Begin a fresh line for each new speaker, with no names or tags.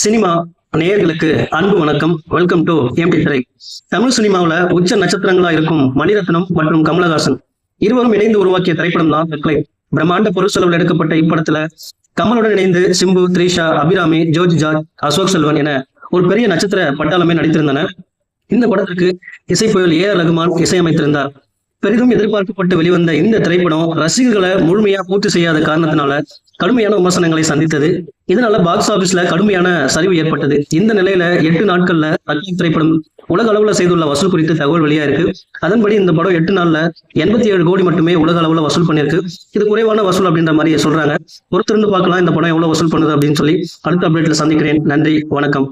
Cinema நேயர்களுக்கு அன்பு வணக்கம். வெல்கம் டு எம்டி திரை தமிழ் சினிமாவுல உச்ச நட்சத்திரங்களா இருக்கும் மணிரத்னம் மற்றும் கமலஹாசன். இருவரும் இணைந்து உருவாக்கிய திரைப்படம் தான் ரெக்லை பிரம்மாண்ட பொருட்செலவில் எடுக்கப்பட்ட இப்படத்துல கமலுடன் இணைந்து சிம்பு த்ரிஷா அபிராமி ஜோர்ஜ் ஜார்ஜ் அசோக் செல்வன் என ஒரு பெரிய நட்சத்திர பட்டாளமே நடித்திருந்தனர் இந்த படத்திற்கு இசை புயல் ஏ ஆர் ரகுமான் இசையமைத்திருந்தார். பெரிதும் எதிர்பார்க்கப்பட்டு வெளிவந்த இந்த திரைப்படம் ரசிகர்களை முழுமையா பூர்த்தி செய்யாத காரணத்தினால கடுமையான விமர்சனங்களை சந்தித்தது. இதனால பாக்ஸ் ஆபீஸ்ல கடுமையான சரிவு ஏற்பட்டது. இந்த நிலையில எட்டு நாட்கள்ல ரஜினி திரைப்படம் உலக அளவுல செய்துள்ள வசூல் குறித்து தகவல் வெளியா இருக்கு. அதன்படி இந்த படம் எட்டு நாள்ல எண்பத்தி ஏழு கோடி மட்டுமே உலக அளவுல வசூல் பண்ணிருக்கு இது குறைவான வசூல் அப்படின்ற மாதிரி சொல்றாங்க. பொறுத்திருந்து பார்க்கலாம் இந்த படம் எவ்வளவு வசூல் பண்ணுது அப்படின்னு சொல்லி அடுத்த அப்டேட்ல சந்திக்கிறேன். நன்றி வணக்கம்.